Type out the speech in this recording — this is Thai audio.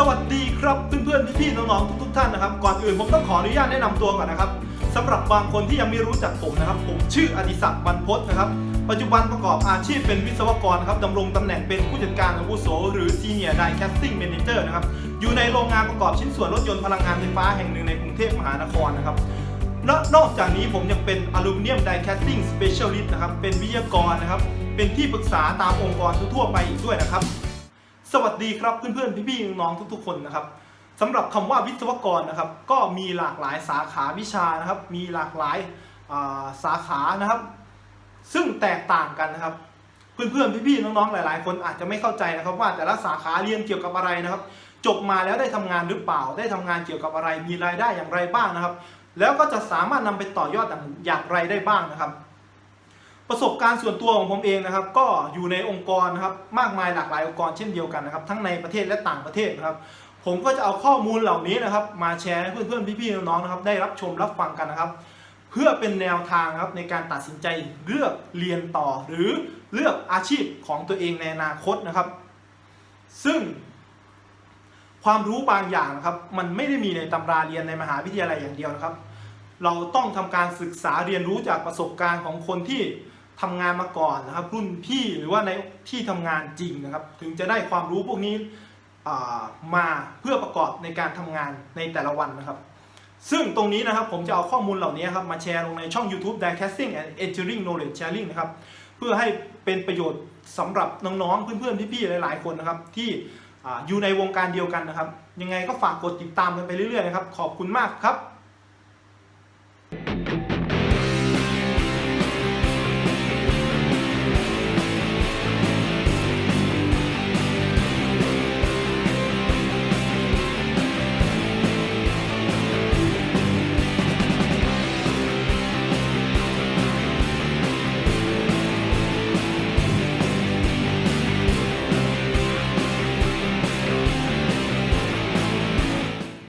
สวัสดีครับเพื่อนๆพี่ๆน้องๆทุกๆท่านนะครับ ก่อนอื่นผมต้องขออนุญาตแนะนำตัวก่อนนะครับสำหรับบางคนที่ยังไม่รู้จักผมนะครับ ผมชื่ออดิศักดิ์บรรพตนะครับ ปัจจุบันประกอบอาชีพเป็นวิศวกรนะครับดำรงตำแหน่งเป็นผู้จัดการอาวุโส หรือ Senior Die Casting Manager นะครับ อยู่ในโรงงานประกอบชิ้นส่วนรถยนต์พลังงานไฟฟ้าแห่งหนึ่งในกรุงเทพมหานครนะครับนอกนอกจากนี้ผมยังเป็นอลูมิเนียมไดแคสติ้งสเปเชียลิสต์นะครับ เป็นวิทยากรนะครับ เป็นที่ปรึกษาตามองค์กรทั่วไปอีกด้วยนะครับ สวัสดีครับเพื่อนๆพี่ๆน้องๆทุกๆ คนนะครับสำหรับคำว่าวิศวกรนะครับ ก็มีหลากหลายสาขาวิชานะครับ มีหลากหลายสาขานะครับ ซึ่งแตกต่างกันนะครับ เพื่อนๆพี่ๆน้องๆหลาย ๆ คนอาจจะไม่เข้าใจนะครับ ว่าแต่ละสาขาเรียนเกี่ยวกับอะไรนะครับ จบมาแล้วได้ทำงานหรือเปล่า ได้ทำงานเกี่ยวกับอะไรมีรายได้อย่างไรบ้างนะครับ แล้วก็จะสามารถนำไปต่อยอดอยางอย่างไรได้บ้างนะครับ ประสบการณ์ส่วนตัวของผมเองนะครับ ก็อยู่ในองค์กรนะครับมากมายหลากหลายองค์กรเช่นเดียวกันนะครับ ทั้งในประเทศและต่างประเทศนะครับ ผมก็จะเอาข้อมูลเหล่านี้นะครับ มาแชร์ให้เพื่อนๆพี่ๆน้องๆนะครับ ได้รับชมรับฟังกันนะครับ เพื่อเป็นแนวทางครับในการตัดสินใจเลือกเรียนต่อ หรือเลือกอาชีพของตัวเองในอนาคตนะครับ ซึ่งความรู้บางอย่างนะครับมันไม่ได้มีในตำราเรียนในมหาวิทยาลัยอย่างเดียวนะครับ เราต้องทำการศึกษาเรียนรู้จากประสบการณ์ของคนที่ ทำงานมาก่อนนะครับ รุ่นพี่หรือว่าในที่ทำงานจริงนะครับ ถึงจะได้ความรู้พวกนี้มาเพื่อประกอบในการทำงานในแต่ละวันนะครับ ซึ่งตรงนี้นะครับผมจะเอาข้อมูลเหล่านี้ครับมาแชร์ลงในช่อง YouTube Diecasting and Engineering Knowledge Sharing นะครับเพื่อให้เป็นประโยชน์สำหรับน้องๆ เพื่อนๆ พี่ๆ หลายๆ คนนะครับ ที่อ่อยู่ในวงการเดียวกันนะครับ ยังไงก็ฝากกดติดตามกันไปเรื่อยๆนะครับ ขอบคุณมากครับ